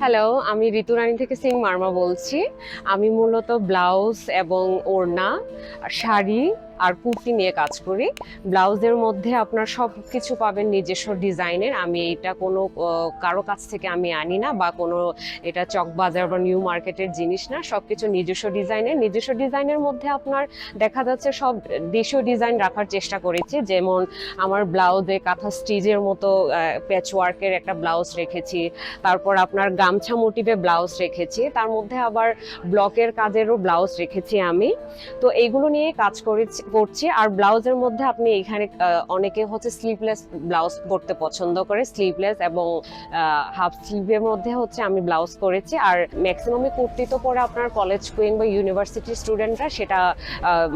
Hello আমি ঋতুরানী থেকে সিং মার্মা বলছি। আমি মূলত ব্লাউজ এবং ওড়না শাড়ি আর কুর্তি নিয়ে কাজ করি। ব্লাউজের মধ্যে আপনার সব কিছু পাবেন নিজস্ব ডিজাইনের। আমি এটা কোনো কারও কাছ থেকে আমি আনি না বা কোনো এটা চকবাজার বা নিউ মার্কেটের জিনিস না। সব কিছু নিজস্ব ডিজাইনের। নিজস্ব ডিজাইনের মধ্যে আপনার দেখা যাচ্ছে সব দেশীয় ডিজাইন রাখার চেষ্টা করেছি। যেমন আমার ব্লাউজে কাঁথা স্টিচের মতো প্যাচ ওয়ার্কের একটা ব্লাউজ রেখেছি। তারপর আপনার গামছা মোটিভে ব্লাউজ রেখেছি। তার মধ্যে আবার ব্লকের কাজেরও ব্লাউজ রেখেছি আমি। তো এইগুলো নিয়ে কাজ করেছি করছি আর ব্লাউজের মধ্যে আপনি এখানে অনেকে হচ্ছে স্লিভলেস ব্লাউজ পরতে পছন্দ করে স্লিভলেস এবং হাফ স্লিভের মধ্যে হচ্ছে আমি ব্লাউজ করেছি। আর ম্যাক্সিমামে কুর্তি তো পরে আপনার কলেজ কুইন বা ইউনিভার্সিটির স্টুডেন্টরা সেটা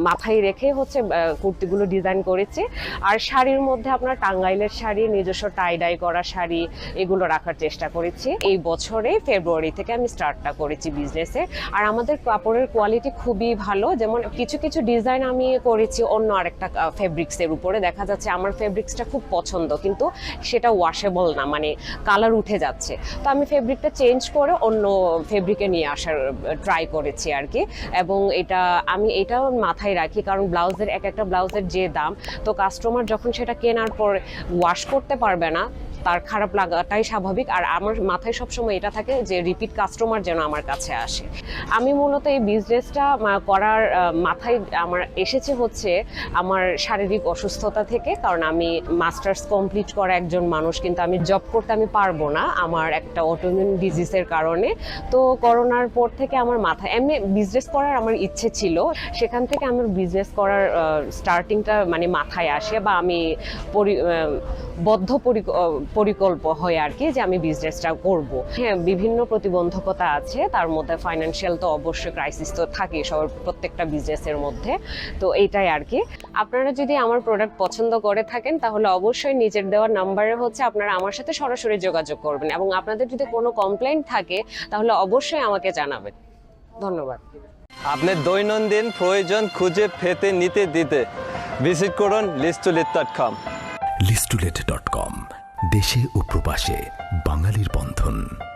মাথায় রেখে হচ্ছে কুর্তিগুলো ডিজাইন করেছি। আর শাড়ির মধ্যে আপনার টাঙ্গাইলের শাড়ি, নিজস্ব টাই ডাই করা শাড়ি, এগুলো রাখার চেষ্টা করেছি। এই বছরে ফেব্রুয়ারি থেকে আমি স্টার্টটা করেছি বিজনেসে আর আমাদের কাপড়ের কোয়ালিটি খুবই ভালো। যেমন কিছু কিছু ডিজাইন আমি করেছি অন্য আরেকটা ফেব্রিক্সের উপরে। দেখা যাচ্ছে আমার ফেব্রিক্সটা খুব পছন্দ, কিন্তু সেটা ওয়াশেবল না মানে কালার উঠে যাচ্ছে। তো আমি ফেব্রিকটা চেঞ্জ করে অন্য ফেব্রিকে নিয়ে আসার ট্রাই করেছি আর কি এবং এটা আমি এটাও মাথায় রাখি, কারণ ব্লাউজের, এক একটা ব্লাউজের যে দাম, তো কাস্টমার যখন সেটা কেনার পর ওয়াশ করতে পারবে না তার খারাপ লাগাটাই স্বাভাবিক। আর আমার মাথায় সবসময় এটা থাকে যে রিপিট কাস্টমার যেন আমার কাছে আসে। আমি মূলত এই বিজনেসটা করার মাথায় আমার এসেছে হচ্ছে আমার শারীরিক অসুস্থতা থেকে। কারণ আমি মাস্টার্স কমপ্লিট করা একজন মানুষ, কিন্তু আমি জব করতে আমি পারব না আমার একটা অটোমিউন ডিজিজের কারণে। তো করোনার পর থেকে আমার মাথায়, এমনি বিজনেস করার আমার ইচ্ছে ছিল। সেখান থেকে আমার বিজনেস করার স্টার্টিংটা মানে মাথায় আসে বা আমি বদ্ধ পরিকল্প হয় আর কি যে আমি বিজনেসটা করব। হ্যাঁ বিভিন্ন প্রতিবন্ধকতা আছে তার মধ্যে ফাইন্যান্সিয়াল তো অবশ্যই ক্রাইসিস তো থাকে সবার প্রত্যেকটা বিজনেসের মধ্যে। তো এইটাই আর কি। আপনারা যদি আমার প্রোডাক্ট পছন্দ করে থাকেন তাহলে অবশ্যই নিজের দেওয়া নাম্বারে হচ্ছে আপনারা আমার সাথে সরাসরি যোগাযোগ করবেন এবং আপনাদের যদি কোনো কমপ্লেন থাকে তাহলে অবশ্যই আমাকে জানাবেন। ধন্যবাদ। আপনার দৈনন্দিন প্রয়োজন খুঁজে পেতে নিতে দিতে ভিজিট করুন লিস্টুলিট ডট কম লিস্টুলেট ডট কম দেশে ও প্রবাসে বাঙালির বন্ধন।